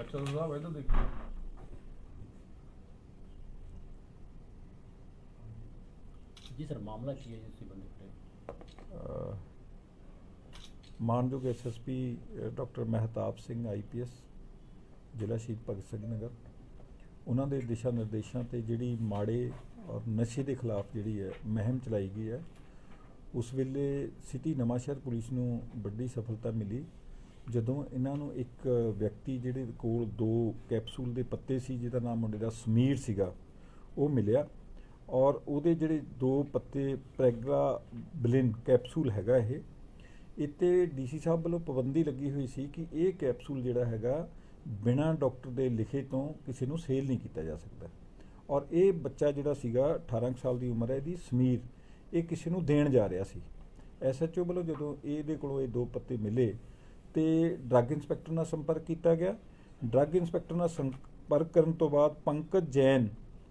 Action ਸਾਹਿਬ ਇਹ ਤਾਂ ਦੇਖੋ। ਜੀ ਸਰ ਮਾਮਲਾ ਕੀ ਹੈ ਜਿਸ ਬੰਦੇ ਖੜੇ ਅ, ਮਾਨਯੋਗ SSP doctor Mehtab Singh IPS ਜ਼ਿਲ੍ਹਾ ਸ਼ਹੀਦ ਭਗਤ ਸਿੰਘ ਨਗਰ। ਉਹਨਾਂ ਦੇ ਦਿਸ਼ਾ ਨਿਰਦੇਸ਼ਾਂ ਤੇ ਜਿਹੜੀ ਮਾੜੇ ਔਰ ਨਸ਼ੇ ਦੇ ਖਿਲਾਫ ਜਿਹੜੀ ਹੈ ਮੁਹਿੰਮ ਚਲਾਈ ਗਈ ਹੈ ਉਸ ਵੇਲੇ ਸਿਟੀ ਨਵਾਂਸ਼ਹਿਰ ਪੁਲਿਸ ਨੂੰ ਵੱਡੀ ਸਫਲਤਾ ਮਿਲੀ। ਜਦੋਂ ਇਹਨਾਂ ਨੂੰ ਇੱਕ ਵਿਅਕਤੀ ਜਿਹੜੇ ਕੋਲ ਦੋ ਕੈਪਸੂਲ ਦੇ ਪੱਤੇ ਸੀ, ਜਿਹਦਾ ਨਾਮ ਮੁੰਡੇ ਦਾ ਸਮੀਰ ਸੀਗਾ, ਉਹ ਮਿਲਿਆ ਔਰ ਉਹਦੇ ਜਿਹੜੇ ਦੋ ਪੱਤੇ ਪ੍ਰੈਗਰਾ ਬਲਿਨ ਕੈਪਸੂਲ ਹੈਗਾ ਇਹ, ਇੱਥੇ ਡੀਸੀ ਸਾਹਿਬ ਵੱਲੋਂ ਪਾਬੰਦੀ ਲੱਗੀ ਹੋਈ ਸੀ ਕਿ ਇਹ ਕੈਪਸੂਲ ਜਿਹੜਾ ਹੈਗਾ ਬਿਨਾਂ ਡਾਕਟਰ ਦੇ ਲਿਖੇ ਤੋਂ ਕਿਸੇ ਨੂੰ ਸੇਲ ਨਹੀਂ ਕੀਤਾ ਜਾ ਸਕਦਾ। ਔਰ ਇਹ ਬੱਚਾ ਜਿਹੜਾ ਸੀਗਾ 18 ਕੁ ਸਾਲ ਦੀ ਉਮਰ ਹੈ, ਇਹਦੀ ਸਮੀਰ, ਇਹ ਕਿਸੇ ਨੂੰ ਦੇਣ ਜਾ ਰਿਹਾ ਸੀ। ਐਸਐਚਓ ਵੱਲੋਂ ਜਦੋਂ ਇਹਦੇ ਕੋਲੋਂ ਇਹ ਦੋ ਪੱਤੇ ਮਿਲੇ ਤੇ ਡਰੱਗ ਇੰਸਪੈਕਟਰ ਨਾਲ ਸੰਪਰਕ ਕੀਤਾ ਗਿਆ। ਡਰੱਗ ਇੰਸਪੈਕਟਰ ਨਾਲ ਸੰਪਰਕ ਕਰਨ ਤੋਂ ਬਾਅਦ ਪੰਕਜ ਜੈਨ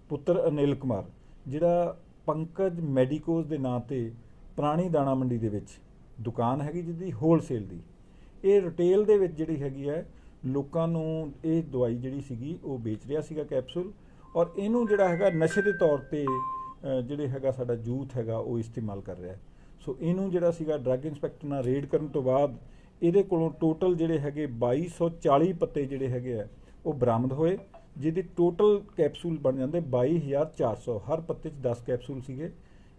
ਪੁੱਤਰ ਅਨਿਲ ਕੁਮਾਰ, ਜਿਹੜਾ ਪੰਕਜ ਮੈਡੀਕੋਜ਼ ਦੇ ਨਾਂ ਤੇ ਪੁਰਾਣੀ ਦਾਣਾ ਮੰਡੀ ਦੇ ਵਿੱਚ ਦੁਕਾਨ ਹੈਗੀ ਜਿਹਦੀ ਹੋਲਸੇਲ ਦੀ। ਇਹ ਰਿਟੇਲ ਦੇ ਵਿੱਚ ਜਿਹੜੀ ਹੈਗੀ ਹੈ, ਲੋਕਾਂ ਨੂੰ ਇਹ ਦਵਾਈ ਜਿਹੜੀ ਸੀਗੀ, ਉਹ ਵੇਚ ਰਿਹਾ ਸੀਗਾ ਕੈਪਸੂਲ ਔਰ ਇਹਨੂੰ ਜਿਹੜਾ ਹੈਗਾ ਨਸ਼ੇ ਦੇ ਤੌਰ ਤੇ ਜਿਹੜੇ ਹੈਗਾ ਸਾਡਾ ਯੂਥ ਹੈਗਾ, ਉਹ ਇਸਤੇਮਾਲ ਕਰ ਰਿਹਾ। ਸੋ ਇਹਨੂੰ ਜਿਹੜਾ ਸੀਗਾ ਡਰੱਗ ਇੰਸਪੈਕਟਰ ਨਾਲ ਰੇਡ ਕਰਨ ਤੋਂ ਬਾਅਦ ਇਹਦੇ ਕੋਲੋਂ ਟੋਟਲ ਜਿਹੜੇ ਹੈਗੇ 2240 ਪੱਤੇ ਜਿਹੜੇ ਹੈਗੇ ਆ, ਉਹ ਬਰਾਮਦ ਹੋਏ, ਜਿਹਦੇ ਟੋਟਲ ਕੈਪਸੂਲ ਬਣ ਜਾਂਦੇ 22400 ਹਰ ਪੱਤੇ 'ਚ 10 ਕੈਪਸੂਲ ਸੀਗੇ।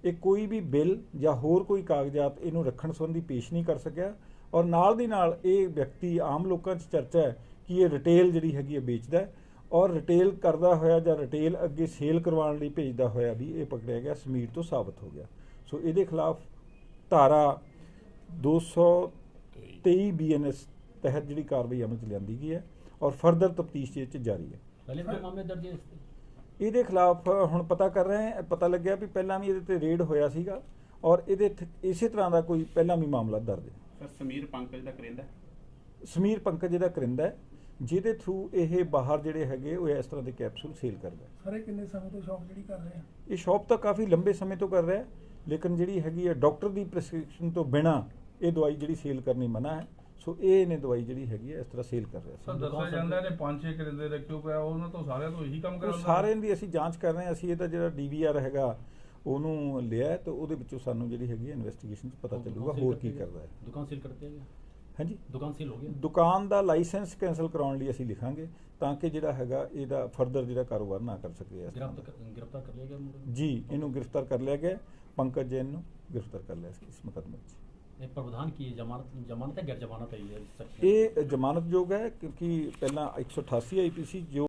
ਇਹ ਕੋਈ ਵੀ ਬਿੱਲ ਜਾਂ ਹੋਰ ਕੋਈ ਕਾਗਜ਼ਾਤ ਇਹਨੂੰ ਰੱਖਣ ਸੰਬੰਧੀ ਪੇਸ਼ ਨਹੀਂ ਕਰ ਸਕਿਆ। ਔਰ ਨਾਲ ਦੀ ਨਾਲ ਇਹ ਵਿਅਕਤੀ ਆਮ ਲੋਕਾਂ 'ਚ ਚਰਚਾ ਹੈ ਕਿ ਇਹ ਰਿਟੇਲ ਜਿਹੜੀ ਹੈਗੀ ਹੈ ਵੇਚਦਾ ਹੈ। ਔਰ ਰਿਟੇਲ ਕਰਦਾ ਹੋਇਆ ਜਾਂ ਰਿਟੇਲ ਅੱਗੇ ਸੇਲ ਕਰਵਾਉਣ ਲਈ ਭੇਜਦਾ ਹੋਇਆ ਵੀ ਇਹ ਪਕੜਿਆ ਗਿਆ, ਸਮੀਰ ਤੋਂ ਸਾਬਤ ਹੋ ਗਿਆ। ਸੋ ਇਹਦੇ ਖਿਲਾਫ ਧਾਰਾ ਤੇਈ ਬੀ ਐਨ ਬੀਐਨਐਸ ਤਹਿਤ ਜਿਹੜੀ ਕਾਰਵਾਈ ਅਮਲ 'ਚ ਲਿਆਂਦੀ ਗਈ ਹੈ ਔਰ ਫਰਦਰ ਤਫਤੀਸ਼ ਇਹ 'ਚ ਜਾਰੀ ਹੈ। ਇਹਦੇ ਖਿਲਾਫ ਹੁਣ ਪਤਾ ਕਰ ਰਹੇ ਹਾਂ ਪਤਾ ਲੱਗਿਆ ਵੀ ਪਹਿਲਾਂ ਵੀ ਇਹਦੇ ਤੇ ਰੇਡ ਹੋਇਆ ਸੀਗਾ ਔਰ ਇਹਦੇ ਇਸੇ ਤਰ੍ਹਾਂ ਦਾ ਕੋਈ ਪਹਿਲਾਂ ਵੀ ਮਾਮਲਾ ਦਰਜ ਹੈ। ਸਮੀਰ ਪੰਕਜ ਦਾ ਕਰਿੰਦਾ ਸਮੀਰ ਪੰਕਜ ਦਾ ਕਰਿੰਦਾ ਜਿਹਦੇ ਥਰੂ ਇਹ ਬਾਹਰ ਜਿਹੜੇ ਹੈਗੇ ਉਹ ਇਸ ਤਰ੍ਹਾਂ ਦੇ ਕੈਪਸੂਲ ਸੇਲ ਕਰਦਾ ਸਾਰੇ ਕਿੰਨੇ ਸਮੇਂ ਤੋਂ ਸ਼ੌਪ ਜਿਹੜੀ ਕਰ ਰਿਹਾ ਇਹ ਸ਼ੌਪ ਤਾਂ ਕਾਫੀ ਲੰਬੇ ਸਮੇਂ ਤੋਂ ਕਰ ਰਿਹਾ ਲੇਕਿਨ ਜਿਹੜੀ ਹੈਗੀ ਹੈ ਡਾਕਟਰ ਦੀ ਪ੍ਰੈਸਕ੍ਰਿਪਸ਼ਨ ਤੋਂ ਬਿਨਾ ਇਹ ਦਵਾਈ ਜਿਹੜੀ ਸੇਲ ਕਰਨੀ ਮਨਾ ਹੈ ਸੋ ਇਹ ਨੇ ਦਵਾਈ ਜਿਹੜੀ ਹੈਗੀ ਹੈ ਇਸ ਤਰ੍ਹਾਂ ਸੇਲ ਕਰ ਰਿਹਾ ਸੀ। ਦੱਸਿਆ ਜਾਂਦਾ ਨੇ 5-6 ਕਰਿੰਦੇ ਰੱਖਿਓ ਪਿਆ? ਉਹਨਾਂ ਤੋਂ ਸਾਰਿਆਂ ਤੋਂ ਇਹੀ ਕੰਮ ਕਰਾਉਂਦਾ। ਸਾਰਿਆਂ ਦੀ ਅਸੀਂ ਜਾਂਚ ਕਰ ਰਹੇ ਹਾਂ ਅਸੀਂ ਇਹਦਾ ਜਿਹੜਾ ਡੀਵੀਆਰ ਹੈਗਾ ਉਹਨੂੰ ਲਿਆ ਤੇ ਉਹਦੇ ਵਿੱਚੋਂ ਸਾਨੂੰ ਜਿਹੜੀ ਹੈਗੀ ਇਨਵੈਸਟੀਗੇਸ਼ਨ ਚ ਪਤਾ ਚੱਲੂਗਾ ਹੋਰ ਕੀ ਕਰਦਾ ਹੈ। ਦੁਕਾਨ ਸੀਲ ਕਰਤੇ ਹੈ ਹਾਂਜੀ? ਦੁਕਾਨ ਸੀਲ ਹੋ ਗਈ ਦੁਕਾਨ ਦਾ ਲਾਇਸੈਂਸ ਕੈਨਸਲ ਕਰਾਉਣ ਲਈ ਅਸੀਂ ਲਿਖਾਂਗੇ ਤਾਂ ਕਿ ਜਿਹੜਾ ਹੈਗਾ ਇਹਦਾ ਫਰਦਰ ਜਿਹੜਾ ਕਾਰੋਬਾਰ ਨਾ ਕਰ ਸਕੇ ਇਸ ਕਰ ਲਿਆ ਗਿਆ ਜੀ ਇਹਨੂੰ ਗ੍ਰਿਫਤਾਰ ਕਰ ਲਿਆ ਗਿਆ ਪੰਕਜ ਜੈਨ ਨੂੰ ਗ੍ਰਿਫਤਾਰ ਕਰ ਲਿਆ ਸੀ ਇਸ ਮੁਕਦਮੇ 'ਚ। ਪ੍ਰਵਧਾਨ ਕੀ ਜ਼ਮਾਨਤ ਜ਼ਮਾਨਤ ਹੈ ਗੈਰ ਜ਼ਮਾਨਤ ਹੈ। ਇਹ ਜ਼ਮਾਨਤਯੋਗ ਹੈ ਕਿਉਂਕਿ ਪਹਿਲਾਂ 188 ਆਈਪੀਸੀ ਜੋ